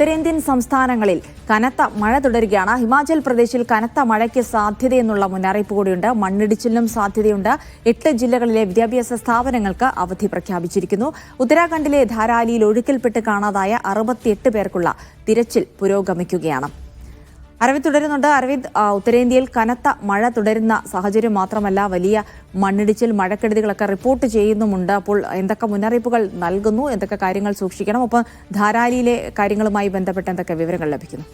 ഉത്തരേന്ത്യൻ സംസ്ഥാനങ്ങളിൽ കനത്ത മഴ തുടരുകയാണ്. ഹിമാചൽ പ്രദേശിൽ കനത്ത മഴയ്ക്ക് സാധ്യതയെന്നുള്ള മുന്നറിയിപ്പ് കൂടിയുണ്ട്. മണ്ണിടിച്ചിലിനും സാധ്യതയുണ്ട്. എട്ട് ജില്ലകളിലെ വിദ്യാഭ്യാസ സ്ഥാപനങ്ങൾക്ക് അവധി പ്രഖ്യാപിച്ചിരിക്കുന്നു. ഉത്തരാഖണ്ഡിലെ ധാരാലിയിൽ ഒഴുക്കിൽപ്പെട്ട് കാണാതായ അറുപത്തിയെട്ട് പേർക്കുള്ള തിരച്ചിൽ പുരോഗമിക്കുകയാണ്. അരവിന്ദ് തുടരുന്നുണ്ട്. അരവിന്ദ് ഉത്തരേന്ത്യയിൽ കനത്ത മഴ തുടരുന്ന സാഹചര്യം മാത്രമല്ല വലിയ മണ്ണിടിച്ചിൽ മഴക്കെടുതികളൊക്കെ റിപ്പോർട്ട് ചെയ്യുന്നുമുണ്ട്. അപ്പോൾ എന്തൊക്കെ മുന്നറിയിപ്പുകൾ നൽകുന്നു? എന്തൊക്കെ കാര്യങ്ങൾ സൂക്ഷിക്കണം? ഒപ്പം ധാരാലിയിലെ കാര്യങ്ങളുമായി ബന്ധപ്പെട്ട് എന്തൊക്കെ വിവരങ്ങൾ ലഭിക്കുന്നു?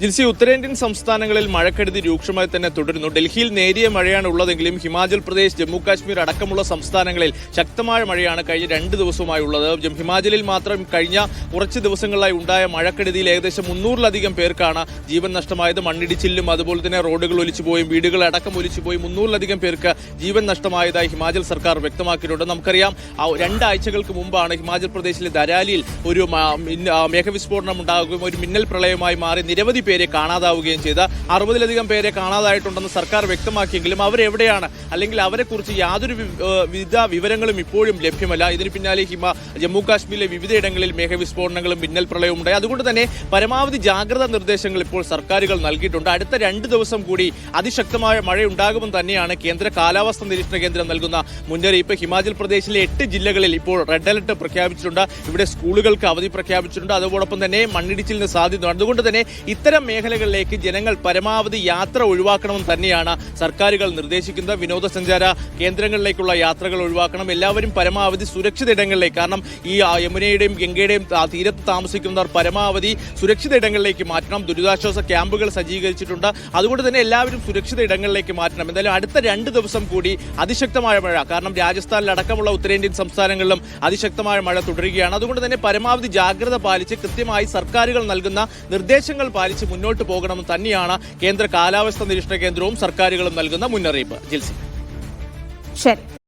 ജിൽസി ഉത്തരേന്ത്യൻ സംസ്ഥാനങ്ങളിൽ മഴക്കെടുതി രൂക്ഷമായി തന്നെ തുടരുന്നു. ഡൽഹിയിൽ നേരിയ മഴയാണ് ഉള്ളതെങ്കിലും ഹിമാചൽ പ്രദേശ് ജമ്മു കാശ്മീർ അടക്കമുള്ള സംസ്ഥാനങ്ങളിൽ ശക്തമായ മഴയാണ് കഴിഞ്ഞ രണ്ട് ദിവസമായി ഉള്ളത്. ഹിമാചലിൽ മാത്രം കഴിഞ്ഞ കുറച്ച് ദിവസങ്ങളായി ഉണ്ടായ മഴക്കെടുതിയിൽ ഏകദേശം മുന്നൂറിലധികം പേർക്കാണ് ജീവൻ നഷ്ടമായത്. മണ്ണിടിച്ചിലും അതുപോലെ തന്നെ റോഡുകൾ ഒലിച്ചുപോയും വീടുകൾ അടക്കം ഒലിച്ചുപോയി മുന്നൂറിലധികം പേർക്ക് ജീവൻ നഷ്ടമായതായി ഹിമാചൽ സർക്കാർ വ്യക്തമാക്കിയിട്ടുണ്ട്. നമുക്കറിയാം രണ്ടാഴ്ചകൾക്ക് മുമ്പാണ് ഹിമാചൽ പ്രദേശിലെ ദരാലിയിൽ ഒരു മേഘവിസ്ഫോടനം ഉണ്ടാകുകയും ഒരു മിന്നൽ പ്രളയമായി മാറി. നിരവധി പേരെ കാണാതാവുകയും ചെയ്ത അറുപതിലധികം പേരെ കാണാതായിട്ടുണ്ടെന്ന് സർക്കാർ വ്യക്തമാക്കിയെങ്കിലും അവരെവിടെയാണ്? അല്ലെങ്കിൽ അവരെക്കുറിച്ച് യാതൊരു വിധ വിവരങ്ങളും ഇപ്പോഴും ലഭ്യമല്ല. ഇതിന് പിന്നാലെ ഹിമ ജമ്മു കാശ്മീരിലെ വിവിധയിടങ്ങളിൽ മേഘവിസ്ഫോടനങ്ങളും മിന്നൽ പ്രളയവും ഉണ്ടായി അതുകൊണ്ട് തന്നെ പരമാവധി ജാഗ്രതാ നിർദ്ദേശങ്ങൾ ഇപ്പോൾ സർക്കാരുകൾ നൽകിയിട്ടുണ്ട്. അടുത്ത രണ്ട് ദിവസം കൂടി അതിശക്തമായ മഴയുണ്ടാകുമെന്ന് തന്നെയാണ് കേന്ദ്ര കാലാവസ്ഥാ നിരീക്ഷണ കേന്ദ്രം നൽകുന്ന മുന്നറിയിപ്പ്. ഹിമാചൽ പ്രദേശിലെ എട്ട് ജില്ലകളിൽ ഇപ്പോൾ റെഡ് അലർട്ട് പ്രഖ്യാപിച്ചിട്ടുണ്ട്. ഇവിടെ സ്കൂളുകൾക്ക് അവധി പ്രഖ്യാപിച്ചിട്ടുണ്ട്. അതോടൊപ്പം തന്നെ മണ്ണിടിച്ചിലിന് സാധ്യതയുണ്ട്. അതുകൊണ്ട് തന്നെ ഇത്തരം മേഖലകളിലേക്ക് ജനങ്ങൾ പരമാവധി യാത്ര ഒഴിവാക്കണമെന്ന് തന്നെയാണ് സർക്കാരുകൾ നിർദ്ദേശിക്കുന്നത്. വിനോദസഞ്ചാര കേന്ദ്രങ്ങളിലേക്കുള്ള യാത്രകൾ ഒഴിവാക്കണം. എല്ലാവരും പരമാവധി സുരക്ഷിത ഇടങ്ങളിലേക്ക് കാരണം ഈ യമുനയുടെയും ഗംഗയുടെയും തീരത്ത് താമസിക്കുന്നവർ പരമാവധി സുരക്ഷിത ഇടങ്ങളിലേക്ക് മാറ്റണം. ദുരിതാശ്വാസ ക്യാമ്പുകൾ സജ്ജീകരിച്ചിട്ടുണ്ട്. അതുകൊണ്ട് തന്നെ എല്ലാവരും സുരക്ഷിത ഇടങ്ങളിലേക്ക് മാറ്റണം. എന്തായാലും അടുത്ത രണ്ട് ദിവസം കൂടി അതിശക്തമായ മഴ. കാരണം രാജസ്ഥാനിലടക്കമുള്ള ഉത്തരേന്ത്യൻ സംസ്ഥാനങ്ങളിലും അതിശക്തമായ മഴ തുടരുകയാണ്. അതുകൊണ്ട് തന്നെ പരമാവധി ജാഗ്രത പാലിച്ച് കൃത്യമായി സർക്കാരുകൾ നൽകുന്ന നിർദ്ദേശങ്ങൾ പാലിച്ച് മുന്നോട്ട് പോകണമെന്ന് തന്നെയാണ് കേന്ദ്ര കാലാവസ്ഥാ നിരീക്ഷണ കേന്ദ്രവും സർക്കാരുകളും നൽകുന്ന മുന്നറിയിപ്പ്. ജിൽസി. ശരി.